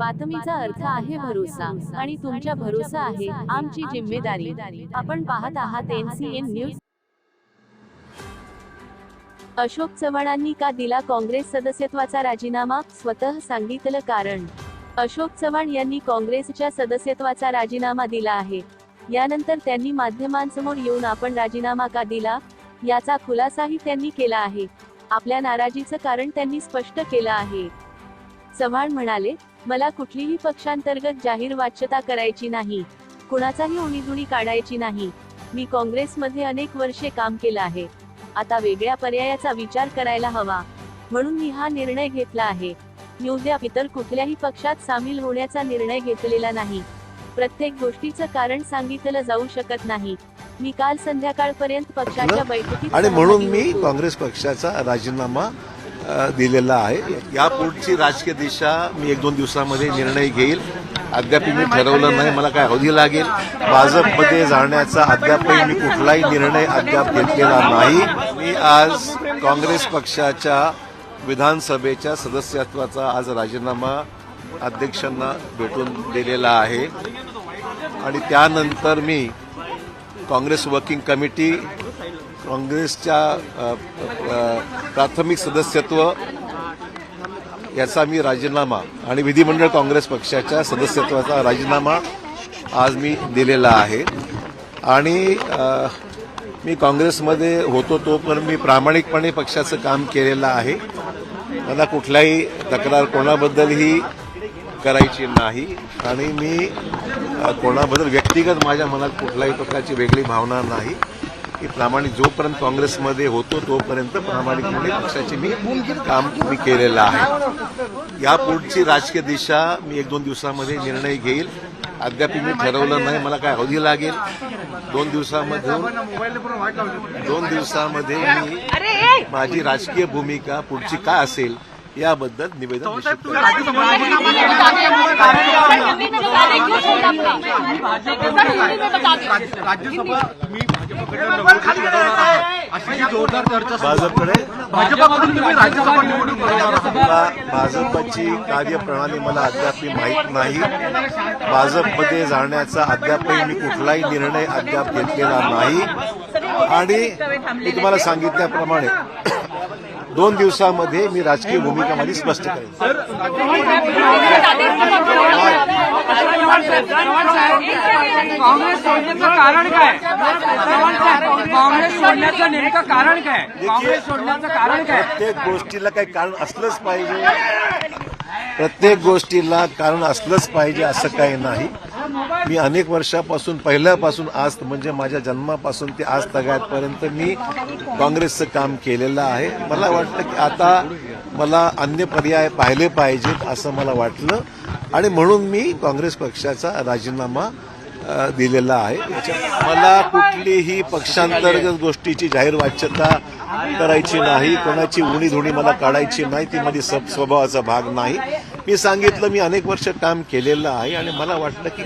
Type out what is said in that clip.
बातमीचा अर्थ आहे भरोसा आणि तुमच्या भरोसा आहे आमची जिम्मेदारी. आपण पाहत आहात एनसीएन न्यूज. अशोक चव्हाणांनी का दिला काँग्रेस सदस्यत्वाचा राजीनामा? स्वतः सांगितलं कारण. अशोक चव्हाण यांनी काँग्रेसच्या सदस्यत्वाचा राजीनामा दिला आहे. यानंतर त्यांनी माध्यमांसमोर येऊन आपण राजीनामा का दिला? याचा खुलासाही त्यांनी केला आहे. आपल्या नाराजीचं कारण त्यांनी स्पष्ट केलं आहे. चव्हाण म्हणाले मला कुठलीही पक्षांतर्गत जाहीर वाच्यता करायची नाही. कुणाचाही उणीधुणी काढायची नाही. मी काँग्रेसमध्ये अनेक वर्षे काम केलं आहे. आता वेगळ्या पर्यायाचा विचार करायला हवा. म्हणून मी हा निर्णय घेतला आहे. मी उद्या इतर कुठल्याही पक्षात सामील होण्याचा निर्णय घेतलेला नाही. प्रत्येक गोष्टीचं कारण सांगितलं जाऊ शकत नाही. मी काल संध्याकाळपर्यंत पक्षाच्या बैठकीत आणि म्हणून मी. काँग्रेस पक्षाचा राजीनामा दिलेला आहे. यापुढची राजकीय दिशा मी एक दोन दिवसामध्ये निर्णय घेईल. अद्याप मी ठरवलं नाही मला काय अवधी लागेल. भाजपमध्ये जाण्याचा अद्यापही मी कुठलाही निर्णय अद्याप घेतलेला नाही. मी आज काँग्रेस पक्षाच्या विधानसभेच्या सदस्यत्वाचा आज राजीनामा अध्यक्षांना भेटून दिलेला आहे. आणि त्यानंतर मी काँग्रेस वर्किंग कमिटी काँग्रेसच्या प्राथमिक सदस्यत्व याचा मी राजीनामा आणि विधिमंडळ काँग्रेस पक्षाच्या सदस्यत्वाचा राजीनामा आज मी दिलेला आहे. आणि मी काँग्रेसमध्ये होतो तो पण मी प्रामाणिकपणे पक्षाचं काम केलेलं आहे. मला कुठलाही तक्रार कोणाबद्दलही करायची नाही. आणि मी कोणाबद्दल व्यक्तिगत माझ्या मनात कुठल्याही प्रकारची वेगळी भावना नाही. की प्रामाणिक जोपर्यंत काँग्रेसमध्ये होतो तोपर्यंत प्रामाणिकपणे पक्षाचे मी काम मी केलेलं आहे. यापुढची राजकीय दिशा मी एक दोन दिवसामध्ये निर्णय घेईल. अद्याप मी ठरवलं नाही मला काय अवधी लागेल. दोन दिवसामध्ये दोन दिवसामध्ये मी माझी राजकीय भूमिका पुढची काय असेल याबद्दल निवेदन भाजपकडे भाजपची कार्यप्रणाली मला अद्याप माहीत नाही भाजपमध्ये जाण्याचा अद्यापही मी कुठलाही निर्णय अद्याप घेतलेला नाही आणि मी तुम्हाला सांगितल्याप्रमाणे दोन दिवसामध्ये मी राजकीय भूमिका माझी स्पष्ट करेन. काँग्रेस सोडण्याचं कारण काय? चव्हाण साहेब, काँग्रेस सोडण्याचं नेमकं कारण काय काँग्रेस सोडण्याचं कारण काय प्रत्येक गोष्टीला काही कारण असलंच पाहिजे. प्रत्येक गोष्टीला कारण असलंच पाहिजे असं काही नाही. मी अनेक वर्षापासून पहिल्यापासून आज म्हणजे माझ्या जन्मापासून ते आज तगायतपर्यंत मी काँग्रेसचं काम केलेलं आहे. मला वाटतं की आता मला अन्य पर्याय पाहिले पाहिजेत असं मला वाटलं. आणि म्हणून मी काँग्रेस पक्षाचा राजीनामा दिलेला आहे. मला कुठलीही पक्षांतर्गत गोष्टीची जाहीर वाच्यता करायची नाही कोणाची उणी धुणी मला काढायची नाही ती माझी स्वभावाचा भाग नाही. मी सांगितलं मी अनेक वर्ष काम केलेलं आहे आणि मला वाटलं की